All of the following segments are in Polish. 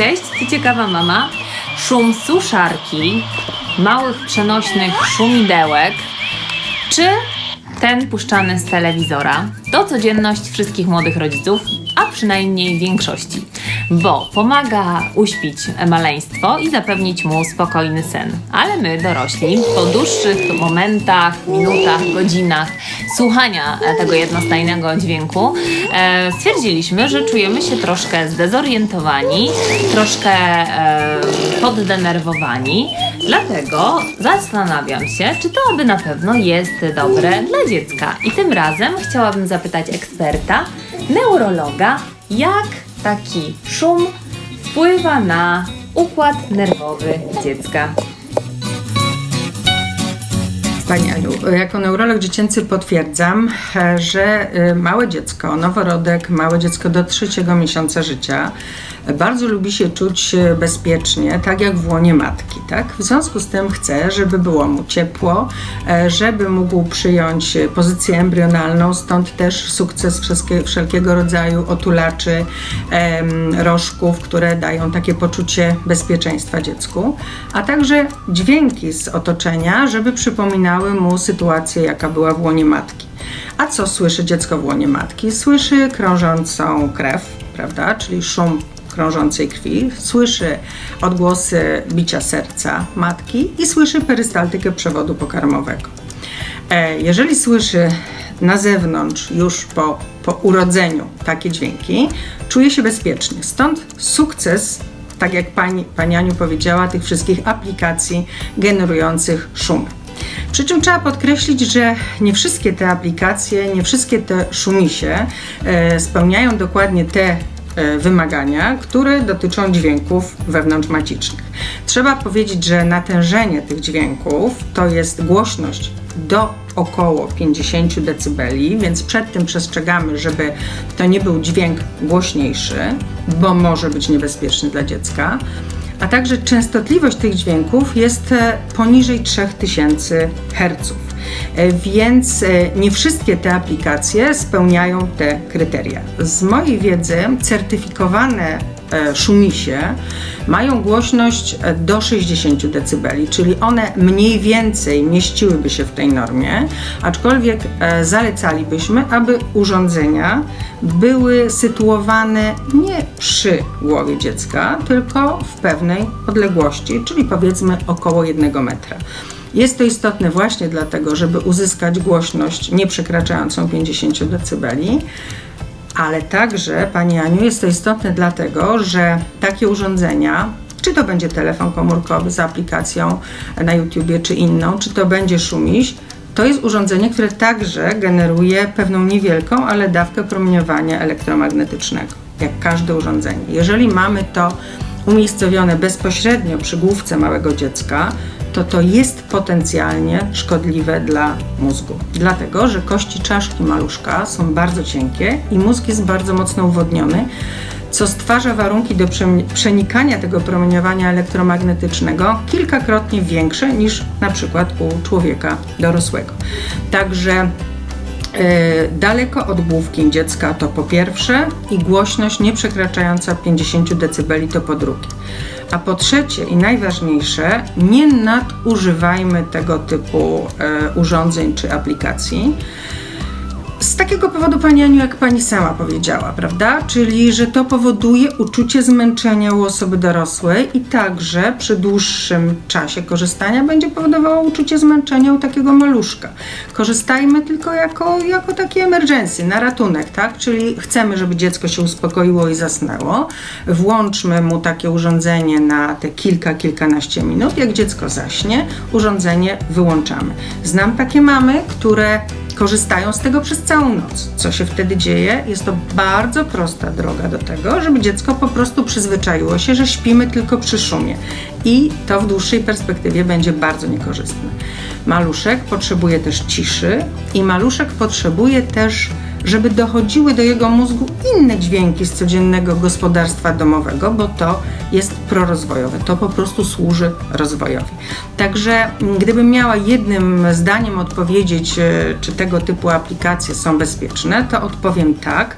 Cześć, tu ciekawa mama. Szum suszarki, małych przenośnych szumidełek, czy ten puszczany z telewizora to codzienność wszystkich młodych rodziców, przynajmniej większości, bo pomaga uśpić maleństwo i zapewnić mu spokojny sen. Ale my, dorośli, po dłuższych momentach, minutach, godzinach słuchania tego jednostajnego dźwięku, e, stwierdziliśmy, że czujemy się troszkę zdezorientowani, troszkę e, poddenerwowani. Dlatego zastanawiam się, czy to aby na pewno jest dobre dla dziecka. I tym razem chciałabym zapytać eksperta, neurologa, jak taki szum wpływa na układ nerwowy dziecka. Pani Aniu, jako neurolog dziecięcy potwierdzam, e, że e, małe dziecko, noworodek, małe dziecko do trzeciego miesiąca życia bardzo lubi się czuć e, bezpiecznie, tak jak w łonie matki. Tak? W związku z tym chce, żeby było mu ciepło, żeby mógł przyjąć pozycję embrionalną, stąd też sukces wszelkiego rodzaju otulaczy, rożków, które dają takie poczucie bezpieczeństwa dziecku, a także dźwięki z otoczenia, żeby przypominały przypominały mu sytuację, jaka była w łonie matki. A co słyszy dziecko w łonie matki? Słyszy krążącą krew, prawda, czyli szum krążącej krwi, słyszy odgłosy bicia serca matki i słyszy perystaltykę przewodu pokarmowego. E, jeżeli słyszy na zewnątrz już po, po urodzeniu takie dźwięki, czuje się bezpiecznie. Stąd sukces, tak jak pani, pani Aniu powiedziała, tych wszystkich aplikacji generujących szumy. Przy czym trzeba podkreślić, że nie wszystkie te aplikacje, nie wszystkie te szumisie e, spełniają dokładnie te e, wymagania, które dotyczą dźwięków wewnątrzmacicznych. Trzeba powiedzieć, że natężenie tych dźwięków to jest głośność do około 50 dB, więc przed tym przestrzegamy, żeby to nie był dźwięk głośniejszy, bo może być niebezpieczny dla dziecka a także częstotliwość tych dźwięków jest e, poniżej 3000 Hz. E, więc e, nie wszystkie te aplikacje spełniają te kryteria. Z mojej wiedzy certyfikowane szumisie mają głośność do 60 dB, czyli one mniej więcej mieściłyby się w tej normie, aczkolwiek zalecalibyśmy, aby urządzenia były sytuowane nie przy głowie dziecka, tylko w pewnej odległości, czyli powiedzmy około 1 metra. Jest to istotne właśnie dlatego, żeby uzyskać głośność nie przekraczającą 50 dB, ale także, Pani Aniu, jest to istotne dlatego, że takie urządzenia czy to będzie telefon komórkowy z aplikacją na YouTubie, czy inną, czy to będzie szumiś, to jest urządzenie, które także generuje pewną niewielką, ale dawkę promieniowania elektromagnetycznego, jak każde urządzenie. Jeżeli mamy to umiejscowione bezpośrednio przy główce małego dziecka, to to jest potencjalnie szkodliwe dla mózgu. Dlatego, że kości czaszki maluszka są bardzo cienkie i mózg jest bardzo mocno uwodniony, co stwarza warunki do przenikania tego promieniowania elektromagnetycznego kilkakrotnie większe niż na przykład u człowieka dorosłego. Także daleko od główki dziecka to po pierwsze i głośność nie przekraczająca 50 dB to po drugie. A po trzecie i najważniejsze, nie nadużywajmy tego typu yy, urządzeń czy aplikacji z takiego powodu, Pani Aniu, jak Pani sama powiedziała, prawda? Czyli, że to powoduje uczucie zmęczenia u osoby dorosłej i także przy dłuższym czasie korzystania będzie powodowało uczucie zmęczenia u takiego maluszka. Korzystajmy tylko jako, jako takie emergency, na ratunek, tak? Czyli chcemy, żeby dziecko się uspokoiło i zasnęło. Włączmy mu takie urządzenie na te kilka, kilkanaście minut. Jak dziecko zaśnie, urządzenie wyłączamy. Znam takie mamy, które korzystają z tego przez całą noc. Co się wtedy dzieje? Jest to bardzo prosta droga do tego, żeby dziecko po prostu przyzwyczaiło się, że śpimy tylko przy szumie. I to w dłuższej perspektywie będzie bardzo niekorzystne. Maluszek potrzebuje też ciszy i maluszek potrzebuje też żeby dochodziły do jego mózgu inne dźwięki z codziennego gospodarstwa domowego, bo to jest prorozwojowe. To po prostu służy rozwojowi. Także mm, gdybym miała jednym zdaniem odpowiedzieć, e, czy tego typu aplikacje są bezpieczne, to odpowiem tak,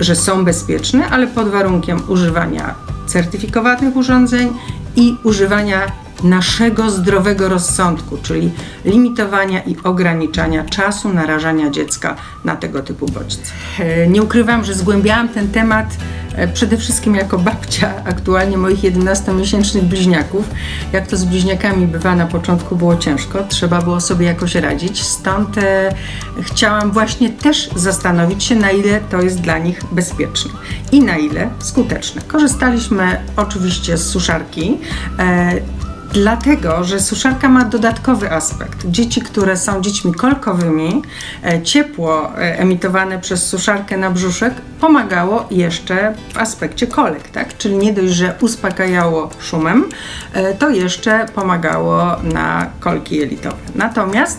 że są bezpieczne, ale pod warunkiem używania certyfikowanych urządzeń i używania naszego zdrowego rozsądku, czyli limitowania i ograniczania czasu narażania dziecka na tego typu bodźce. E, Nie ukrywam, że zgłębiałam ten temat e, przede wszystkim jako babcia aktualnie moich 11-miesięcznych bliźniaków. Jak to z bliźniakami bywa, na początku było ciężko, trzeba było sobie jakoś radzić. Stąd e, chciałam właśnie też zastanowić się, na ile to jest dla nich bezpieczne i na ile skuteczne. Korzystaliśmy oczywiście z suszarki. E, Dlatego, że suszarka ma dodatkowy aspekt. Dzieci, które są dziećmi kolkowymi, e, ciepło e, emitowane przez suszarkę na brzuszek pomagało jeszcze w aspekcie kolek, tak? Czyli nie dość, że uspokajało szumem, e, to jeszcze pomagało na kolki jelitowe. Natomiast,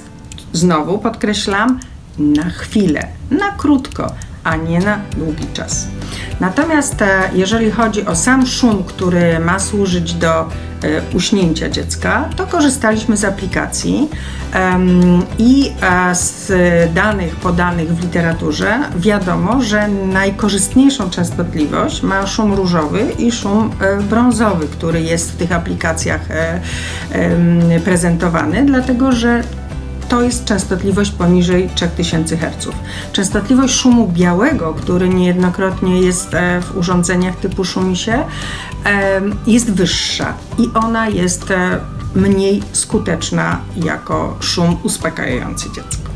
znowu podkreślam, na chwilę, na krótko, a nie na długi czas. Natomiast e, jeżeli chodzi o sam szum, który ma służyć do e, uśnięcia dziecka, to korzystaliśmy z aplikacji i e, z danych podanych w literaturze wiadomo, że najkorzystniejszą częstotliwość ma szum różowy i szum brązowy, który jest w tych aplikacjach prezentowany, dlatego że to jest częstotliwość poniżej 3000 Hz. Częstotliwość szumu białego, który niejednokrotnie jest e, w urządzeniach typu szumisie, jest wyższa i ona jest e, mniej skuteczna jako szum uspokajający dziecko.